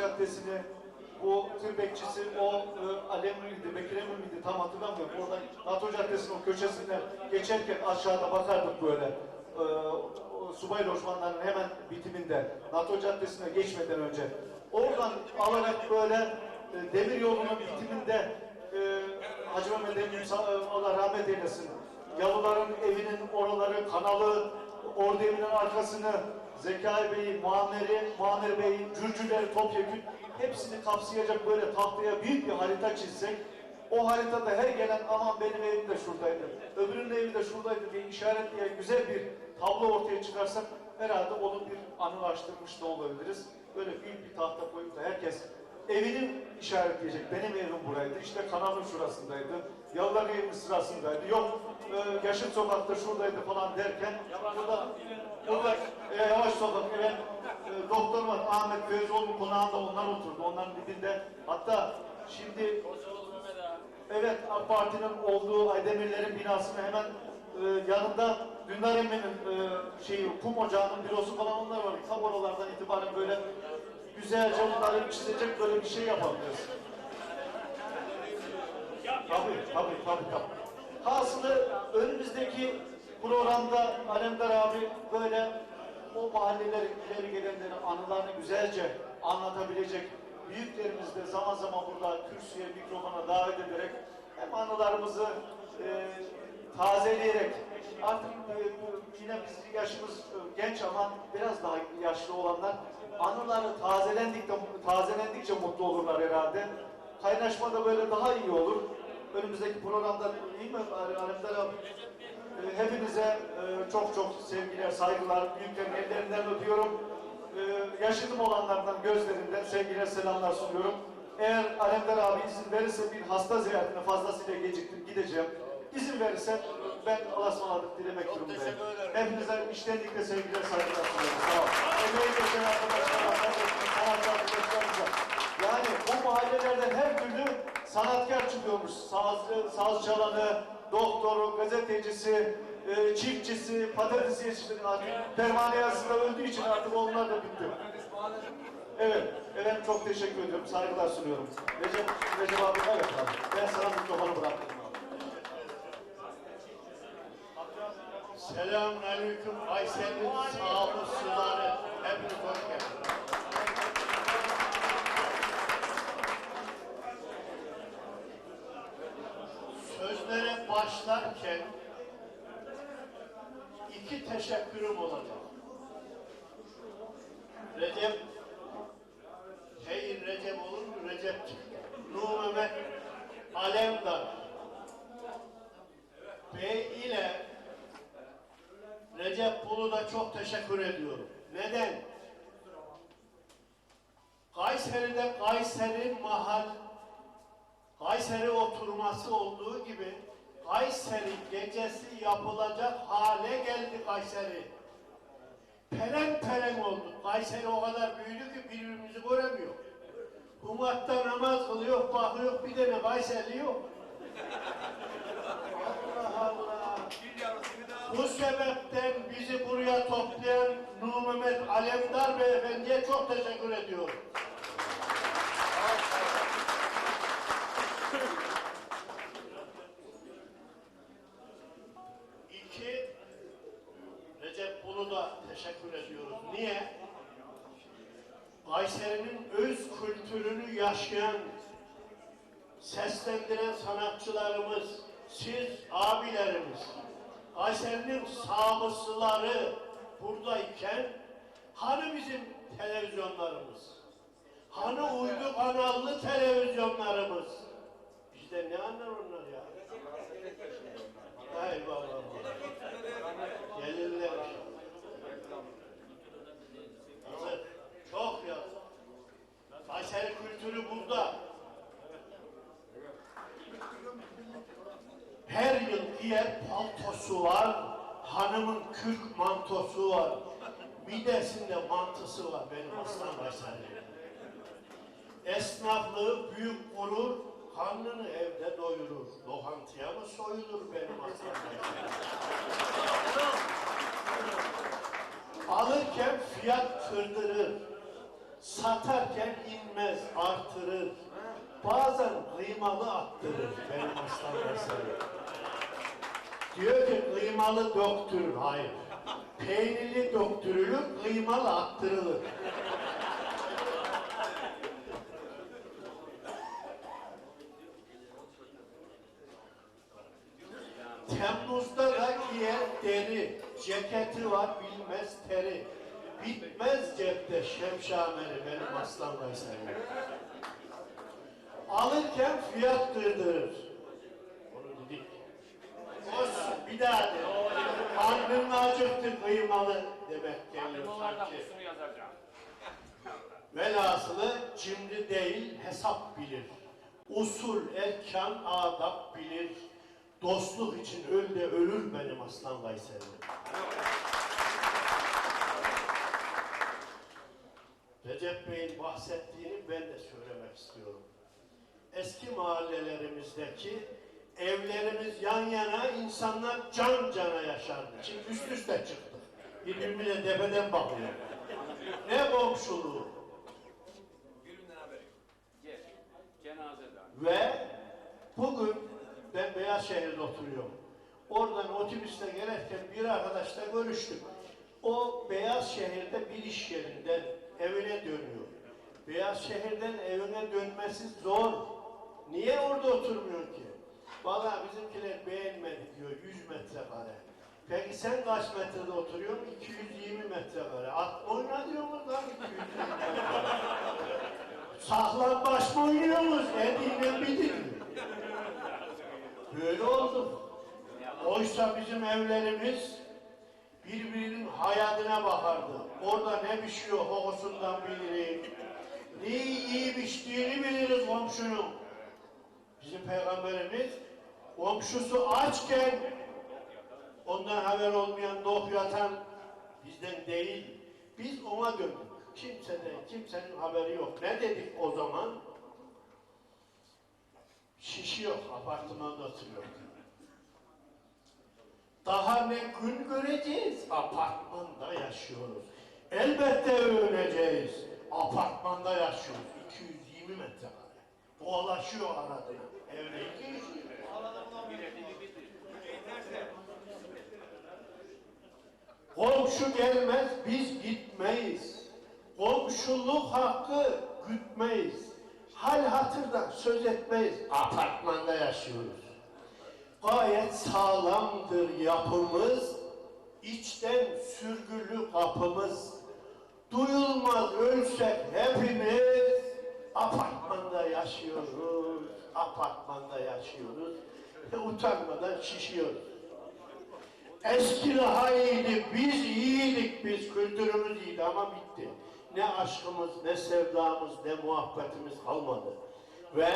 Caddesi'ni bu tır bekçisi o e, Alem miydi, Bekir Emin miydi tam hatırlamıyorum. Oradan NATO Caddesi'nin o köşesinden geçerken aşağıda bakardık böyle. E, o subay lojmanlarının hemen bitiminde NATO Caddesi'ne geçmeden önce. Oradan alarak böyle e, demir yolunun bitiminde e, Hacı Mehmet Emin Allah rahmet eylesin. Yalıların evinin oraları, kanalı, ordu evinin arkasını, Zekai Bey'i, Muammer'i, Muammer Bey'i, Cürcüleri, Topyekün hepsini kapsayacak böyle tahtaya büyük bir harita çizsek o haritada her gelen aman benim evim de şuradaydı, öbürünün evi de şuradaydı diye işaretleyen güzel bir tablo ortaya çıkarsak herhalde onu bir anılaştırmış da olabiliriz. Böyle büyük bir tahta koyup da herkes evini işaretleyecek. Benim evim buraydı. İşte kanalın şurasındaydı. Yalvar evinin sırasındaydı. Yok e, Yaşıt sokakta şuradaydı falan derken burada burada e, Yavaş sokak evet e, doktor var Ahmet Feyzoğlu'nun konağında onlar oturdu. Onların dibinde hatta şimdi Evet AK Parti'nin olduğu Aydemirlerin binasının hemen e, yanında Dündar Emmi'nin e, şeyi kum ocağının bürosu falan onlar var. Tam oralardan itibaren böyle güzelce bunları çizecek böyle bir şey yapabiliriz. Tabii, tabii, tabii, tabii. Hasılı önümüzdeki programda Alemdar abi böyle o mahallelerin ileri gelenleri anılarını güzelce anlatabilecek büyüklerimiz de zaman zaman burada kürsüye, mikrofona davet ederek hem anılarımızı e, tazeleyerek artık e, yine biz yaşımız e, genç ama biraz daha yaşlı olanlar anıları tazelendikçe, tazelendikçe mutlu olurlar herhalde. Kaynaşma da böyle daha iyi olur. Önümüzdeki programda iyi mi Alemdar abi? E, Hepinize çok çok sevgiler, saygılar, büyüklerin ellerinden öpüyorum. Yaşıtım olanlardan gözlerinden sevgiler, selamlar sunuyorum. Eğer Alemdar abi izin verirse bir hasta ziyaretine fazlasıyla geciktim, gideceğim. İzin verirse ben Allah'a ısmarladık dilemek durumundayım. Hepinize iştenlikle sevgiler, saygılar sunuyorum. Sağ olun. Emeği geçen arkadaşlarımıza, sanatçı arkadaşlarımıza. Yani bu mahallelerden her türlü sanatkar çıkıyormuş. Saz, saz çalanı, doktoru, gazetecisi, e, çiftçisi, patates yetiştiren artık pervane yazısında öldüğü için artık onlar da bitti. Evet, evet çok teşekkür ediyorum. Saygılar sunuyorum. Recep, Recep abi evet abi. Ben sana mikrofonu bıraktım Selamun Aleyküm Aysel'in sağlı suları. Hepiniz hoş geldiniz. Sözlere başlarken iki teşekkürüm olacak. Recep Hayır Recep olur mu? Recep Nuh Mehmet Alemdar Bey ile Recep Bulu'da çok teşekkür ediyorum. Neden? Kayseri'de Kayseri mahal Kayseri oturması olduğu gibi Kayseri gecesi yapılacak hale geldi Kayseri. Peren peren oldu. Kayseri o kadar büyüdü ki birbirimizi göremiyor. Humatta namaz kılıyor, bakıyor bir tane Kayserili yok. Allah Allah. Bu sebepten bizi buraya toplayan Nuh Mehmet Alemdar Beyefendi'ye çok teşekkür ediyorum. İki, Recep Bulut'a teşekkür ediyoruz. Niye? Kayseri'nin öz kültürünü yaşayan, seslendiren sanatçılarımız, siz abilerimiz, Kayseri'nin sağlıkçıları buradayken hani bizim televizyonlarımız? Hani uydu kanallı televizyonlarımız? Bizde ne anlar onlar ya? Eyvallah. Gelirler. Hazır. Çok ya. Kayseri kültürü burada. Her yıl diğer paltosu var, hanımın kürk mantosu var, midesinde mantısı var benim aslan Kayseri. Esnaflığı büyük gurur, karnını evde doyurur. Lokantıya mı soyulur benim aslan? Alırken fiyat kırdırır. satarken inmez, artırır. Bazen kıymalı attırır benim aslan Veysel. Diyor ki kıymalı döktürür. Hayır. Peynirli döktürülür, kıymalı attırılır. Temmuz'da da giyer deri, ceketi var bilmez teri. Bitmez cepte şemşameri benim aslan Veysel'im. Alırken fiyat kırdırır. Bir daha de. Karnın acıktı kıymalı demek geliyor sanki. Velhasılı cimri değil hesap bilir. Usul, erkan, adap bilir. Dostluk için öl de ölür benim aslan Veysel'im. Recep Bey'in bahsettiğini ben de söylemek istiyorum. Eski mahallelerimizdeki evlerimiz yan yana, insanlar can cana yaşardı. Şimdi üst üste çıktık. Birbirine tepeden bakıyor. Ne komşuluğu. Ve bugün ben Beyazşehir'de oturuyorum. Oradan otobüste gelirken bir arkadaşla görüştüm. O Beyazşehir'de bir iş yerinden evine dönüyor. Beyazşehir'den evine dönmesi zor. Niye orada oturmuyor ki? Vallahi bizimkiler beğenmedi diyor 100 metrekare. Peki sen kaç metrede oturuyorsun? 220 metrekare. At oyna diyorlar lan 220 metrekare. Saklambaç mı oynuyorsunuz? Ediyle bitir. Böyle oldu. Oysa bizim evlerimiz birbirinin hayatına bakardı. Orada ne pişiyor kokusundan biliriz. Ne iyi piştiğini biliriz komşunun. Bizim peygamberimiz komşusu açken ondan haber olmayan dok yatan bizden değil. Biz ona döndük. Kimseden, kimsenin haberi yok. Ne dedik o zaman? Şişi yok, apartmanda oturuyor. Daha ne gün göreceğiz? Apartmanda yaşıyoruz. Elbette övüneceğiz. Apartmanda yaşıyoruz. 220 metrekare. Dolaşıyor arada. Evde iki kişi. Komşu gelmez, biz gitmeyiz. Komşuluk hakkı gütmeyiz. Hal hatırdan söz etmeyiz. Apartmanda yaşıyoruz. Gayet sağlamdır yapımız. içten sürgülü kapımız. Duyulmaz ölsek hepimiz apartmanda yaşıyoruz. Apartmanda yaşıyoruz. Ve utanmadan şişiyoruz. Eski daha iyiydi, biz iyiydik, biz kültürümüz iyiydi ama bitti. Ne aşkımız, ne sevdamız, ne muhabbetimiz kalmadı. Ve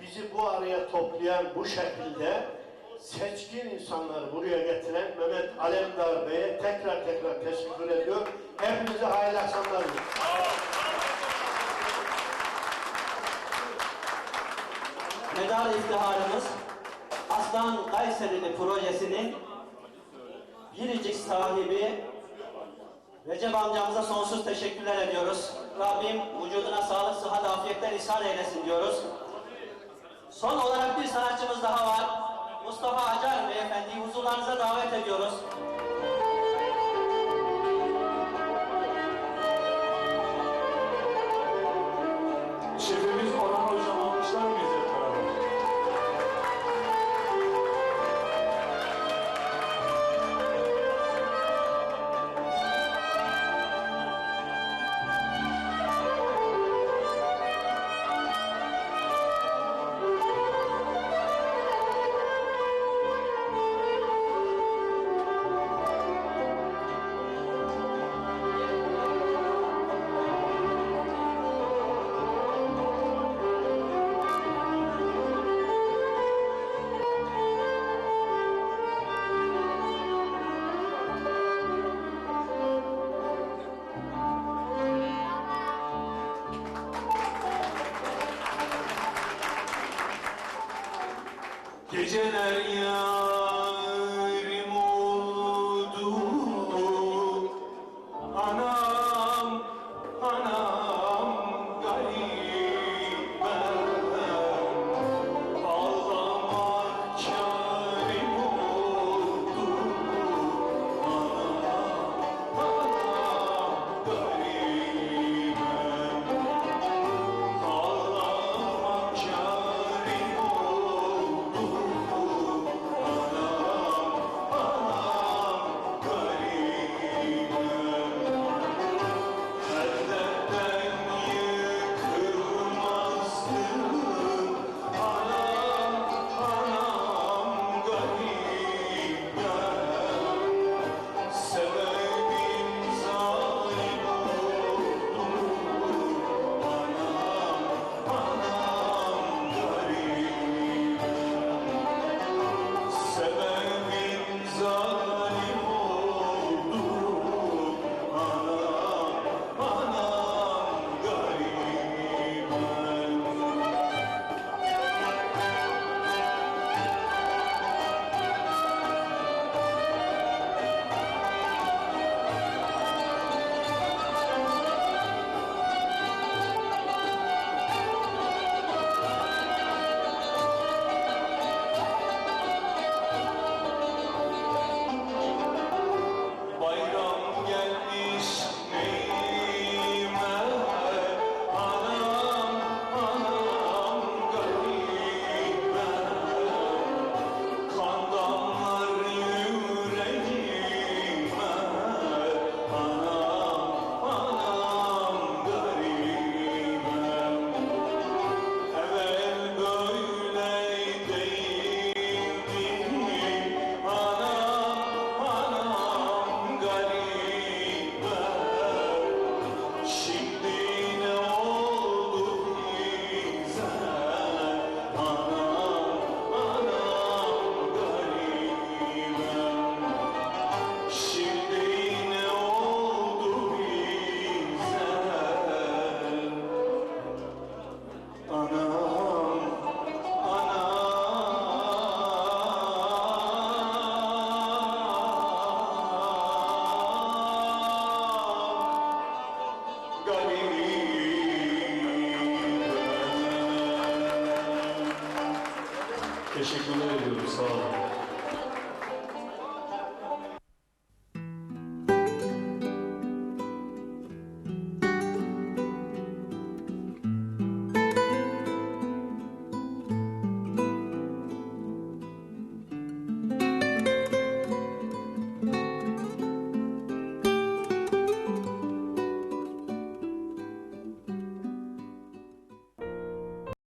bizi bu araya toplayan bu şekilde seçkin insanları buraya getiren Mehmet Alemdar Bey'e tekrar tekrar teşekkür ediyor. Hepinize hayırlı akşamlar. Medal iftiharımız Aslan Kayserili projesinin biricik sahibi Recep amcamıza sonsuz teşekkürler ediyoruz. Rabbim vücuduna sağlık, sıhhat, afiyetler ishar eylesin diyoruz. Son olarak bir sanatçımız daha var. Mustafa Acar Beyefendi'yi huzurlarınıza davet ediyoruz. Geceler yarim